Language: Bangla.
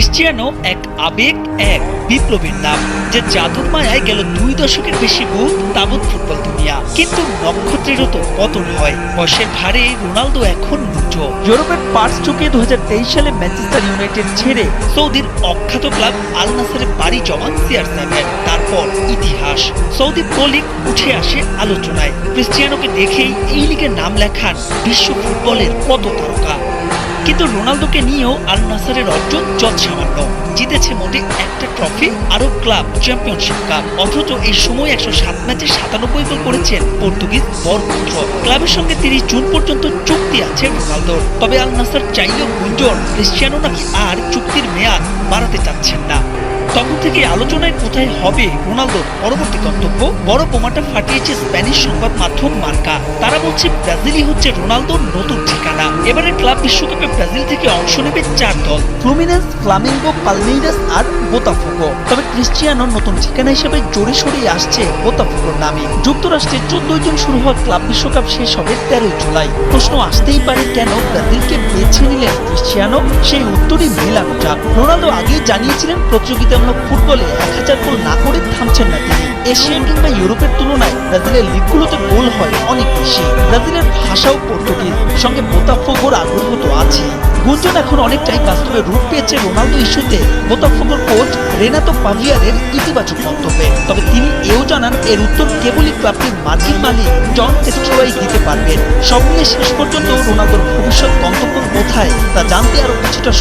ক্রিশ্চিয়ানো এক আবেগ, এক বিপ্লবীর নাম, যে জাদুর মায়ায় গেল দুই দশকের বেশি বুক তাবৎ ফুটবল দুনিয়া। কিন্তু নক্ষত্রেরও তো পতন হয়। বয়সের ভারে রোনালদো এখন মুগ্ধ। ইউরোপের পার্স চুকে দু হাজার তেইশ সালে ম্যানচেস্টার ইউনাইটেড ছেড়ে সৌদির অখ্যাত ক্লাব আল নাসারে বাড়ি জমান সিআর সেভেন তারপর ইতিহাস। সৌদি প্রো লিগ উঠে আসে আলোচনায়। ক্রিশ্চিয়ানোকে দেখেই এই লিগের নাম লেখান বিশ্ব ফুটবলের কত তারকা কিন্তু রোনালদোকে নিয়েও আল নাসারের অর্জন সামান্য জিতেছে মোটে একটা ট্রফি, আরও ক্লাব, চ্যাম্পিয়নশিপ কাপ। অথচ এই সময় একশো সাত ম্যাচে সাতানব্বই গোল করেছেন পর্তুগিজ বরপুত্র ক্লাবের সঙ্গে তিরিশ জুন পর্যন্ত চুক্তি আছে রোনালদোর। তবে আল নাসার চাইলেও গুঞ্জন, ক্রিশ্চিয়ানো নাকি আর চুক্তির মেয়াদ বাড়াতে চাচ্ছেন না। তখন থেকে আলোচনায় কোথায় হবে রোনালদোর পরবর্তী গন্তব্য? বড় বোমাটা ফাটিয়েছে স্প্যানিশ সংবাদ মাধ্যম মার্কা। তারা বলছে ব্রাজিলই হচ্ছে রোনালদোর নতুন ঠিকানা। এবারে ক্লাব বিশ্বকাপে ব্রাজিল থেকে অংশ নেবে চার দল ফ্লুমিনেন্স ফ্লামিঙ্গো পালমেইরাস আর বোতাফোগো তবে ক্রিশ্চিয়ানোর নতুন ঠিকানা হিসেবে জোরে সরেই আসছে বোতাফোগোর নামে যুক্তরাষ্ট্রে চোদ্দই জন শুরু হওয়া ক্লাব বিশ্বকাপ শেষ হবে তেরোই জুলাই। প্রশ্ন আসতেই পারে কেন ব্রাজিলকে বেছে নিলেন ক্রিশ্চিয়ানো, সেই উত্তরই মেলানো রোনালদো আগেই জানিয়েছিলেন প্রতিযোগিতামূলক ফুটবলে এক হাজার গোল না করে থামছেন না তিনি। এশিয়ান কিংবা ইউরোপের তুলনায় ব্রাজিলের লিগগুলোতে গোল হয় অনেক বেশি। ব্রাজিলের ভাষাও পর্তুগিজ। সঙ্গে মোতাফকর আগ্রহ তো আছে গুঞ্জন এখন অনেকটাই বাস্তবে রূপ পেয়েছে রোনালদো ইস্যুতে। মোতাফকর কোচ রেনাতো পাভিয়ারের ইতিবাচক মন্তব্যে। তবে তিনি এও জানান, এর উত্তর কেবলই ক্লাবটির মার্কিন মালিক জন টেস্ট্রোয়াই দিতে পারবেন। সব মিলিয়ে শেষ পর্যন্ত রোনালদোর ভবিষ্যৎ গন্তব্য কোথায়, তা জানতে আরও কিছুটা